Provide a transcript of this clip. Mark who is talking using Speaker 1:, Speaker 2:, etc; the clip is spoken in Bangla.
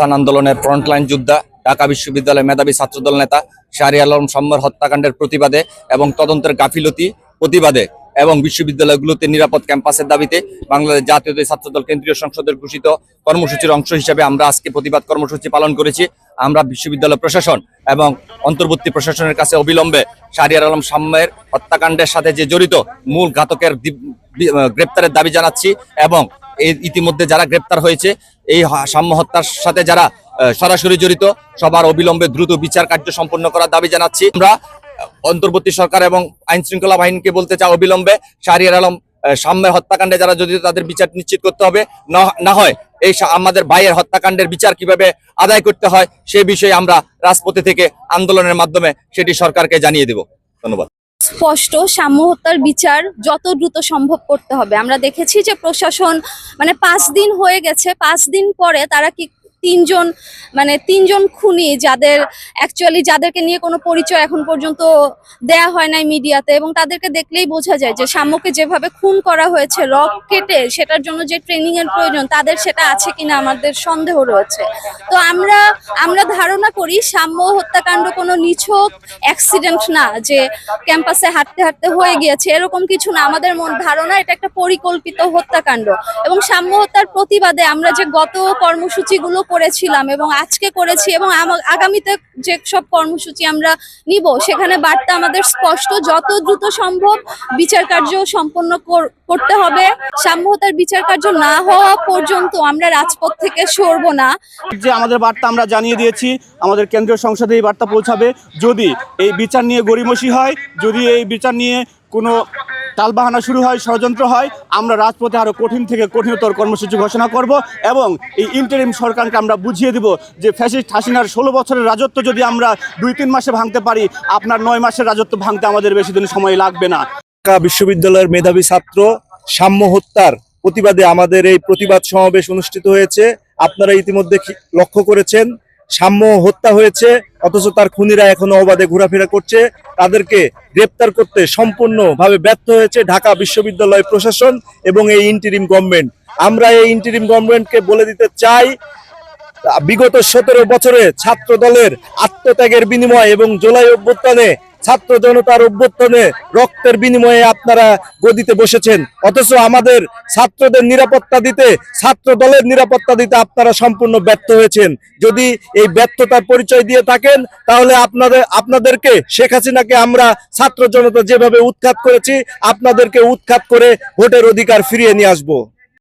Speaker 1: অভ্যুত্থান আন্দোলনের ফ্রন্টলাইন যোদ্ধা, ঢাকা বিশ্ববিদ্যালয়ের মেধাবী ছাত্রদল নেতা শাহরি আলম সম্মর হত্যাকাণ্ডের প্রতিবাদে এবং তদন্তের গাফিলতি প্রতিবাদে এবং বিশ্ববিদ্যালয়গুলোতে নিরাপদ ক্যাম্পাসের দাবিতে বাংলাদেশ জাতীয়তাবাদী ছাত্রদল কেন্দ্রীয় সংসদের ঘোষিত কর্মসূচির অংশ হিসেবে আমরা আজকে প্রতিবাদ কর্মসূচি পালন করেছি। আমরা বিশ্ববিদ্যালয় প্রশাসন এবং অন্তর্বর্তী প্রশাসনের কাছে অবিলম্বে শাহরিয়ার আলম সাম্যের হত্যাকাণ্ডের সাথে যে জড়িত মূল ঘাতকের গ্রেপ্তারের দাবি জানাচ্ছি এবং ইতিমধ্যে যারা গ্রেপ্তার হয়েছে, এই সাম্য হত্যার সাথে যারা সরাসরি জড়িত, সবার অবিলম্বে দ্রুত বিচার কার্য সম্পন্ন করার দাবি জানাচ্ছি। আমরা অন্তর্বর্তী সরকার এবং আইন শৃঙ্খলা বাহিনীকে বলতে চাই, অবিলম্বে শাহরিয়ার আলম সাম্যের হত্যাকাণ্ডে যারা জড়িত, তাদের বিচার নিশ্চিত করতে হবে। না হয় এই আমাদের ভাইয়ের হত্যাকাণ্ডের বিচার কীভাবে আদায় করতে হয়, সে বিষয়ে আমরা রাজপথে থেকে আন্দোলনের মাধ্যমে সেটি সরকারকে জানিয়ে দেব। ধন্যবাদ।
Speaker 2: স্পষ্ট সাম্য হত্যার বিচার যত দ্রুত সম্ভব করতে হবে। আমরা দেখেছি যে প্রশাসন মানে পাঁচ দিন হয়ে গেছে, পাঁচ দিন পরে তারা কি তিনজন মানে তিনজন খুনি যাদের অ্যাকচুয়ালি যাদেরকে নিয়ে কোনো পরিচয় এখন পর্যন্ত দেয়া হয় নাই মিডিয়াতে এবং তাদেরকে দেখলেই বোঝা যায় যে সাম্যকে যেভাবে খুন করা হয়েছে, রক কেটে সেটার জন্য যে ট্রেনিং এর প্রয়োজন, তাদের সেটা আছে কিনা আমাদের সন্দেহ রয়েছে। তো আমরা আমরা ধারণা করি সাম্য হত্যাকাণ্ড কোনো নিছক অ্যাক্সিডেন্ট না, যে ক্যাম্পাসে হাঁটতে হাঁটতে হয়ে গিয়েছে, এরকম কিছু না। আমাদের মন, ধারণা এটা একটা পরিকল্পিত হত্যাকাণ্ড এবং সাম্য হত্যার প্রতিবাদে আমরা যে গত কর্মসূচিগুলো করেছিলাম এবং আজকে করেছি এবং আগামীতে যে সব কর্মসূচি আমরা নিব, সেখানে বার্তা আমাদের স্পষ্ট, যত দ্রুত সম্ভব বিচার কার্য সম্পন্ন কর- করতে হবে। সাম্য হত্যার বিচার কার্য না হওয়া পর্যন্ত আমরা রাজপথ থেকে সরবো না।
Speaker 3: যে আমাদের বার্তা আমরা জানিয়ে দিয়েছি, আমাদের কেন্দ্রীয় সংসদে এই বার্তা পৌঁছাবে। যদি এই বিচার নিয়ে গড়িমসি হয়, যদি এই বিচার নিয়ে কোনো টালবাহানা শুরু হয়, ষড়যন্ত্র হয়। আমরা রাজপথে আরও কঠিন থেকে কঠিনতর কর্মসূচি ঘোষণা করব এবং এই ইন্টারিম সরকারকে আমরা বুঝিয়ে দিব যে ফ্যাসিস্ট হাসিনার ষোলো বছরের রাজত্ব যদি আমরা দুই তিন মাসে ভাঙতে পারি, আপনার নয় মাসের রাজত্ব ভাঙতে আমাদের বেশি দিন সময় লাগবে না।
Speaker 4: ঢাকা বিশ্ববিদ্যালয়ের মেধাবী ছাত্র সাম্য হত্যার প্রতিবাদে আমাদের এই প্রতিবাদ সমাবেশ অনুষ্ঠিত হয়েছে। আপনারা ইতিমধ্যে লক্ষ্য করেছেন সাম্য হত্যা হয়েছে, অথচ তার খুনিরা এখনও অবাধে ঘোরাফেরা করছে। তাদেরকে গ্রেপ্তার করতে সম্পূর্ণভাবে ব্যর্থ হয়েছে ঢাকা বিশ্ববিদ্যালয় প্রশাসন এবং এই ইন্টিরিম গভর্নমেন্ট আমরা এই ইন্টারিম গভর্নমেন্টকে বলে দিতে চাই, বিগত সতেরো বছরে ছাত্র দলের আত্মত্যাগের বিনিময় এবং জোলাই অভ্যুত্থানে ছাত্র জনতার অভ্যুত্থানে রক্তের বিনিময়ে আপনারা গদিতে বসেছেন। অথচ আমাদের ছাত্রদের নিরাপত্তা দিতে, ছাত্র দলের নিরাপত্তা দিতে আপনারা সম্পূর্ণ ব্যর্থ হয়েছেন। যদি এই ব্যর্থতার পরিচয় দিয়ে থাকেন, তাহলে আপনাদের, আপনাদেরকে, শেখ হাসিনাকে আমরা ছাত্র জনতা যেভাবে উৎখাত করেছি, আপনাদেরকে উৎখাত করে ভোটের অধিকার ফিরিয়ে নিয়ে আসব।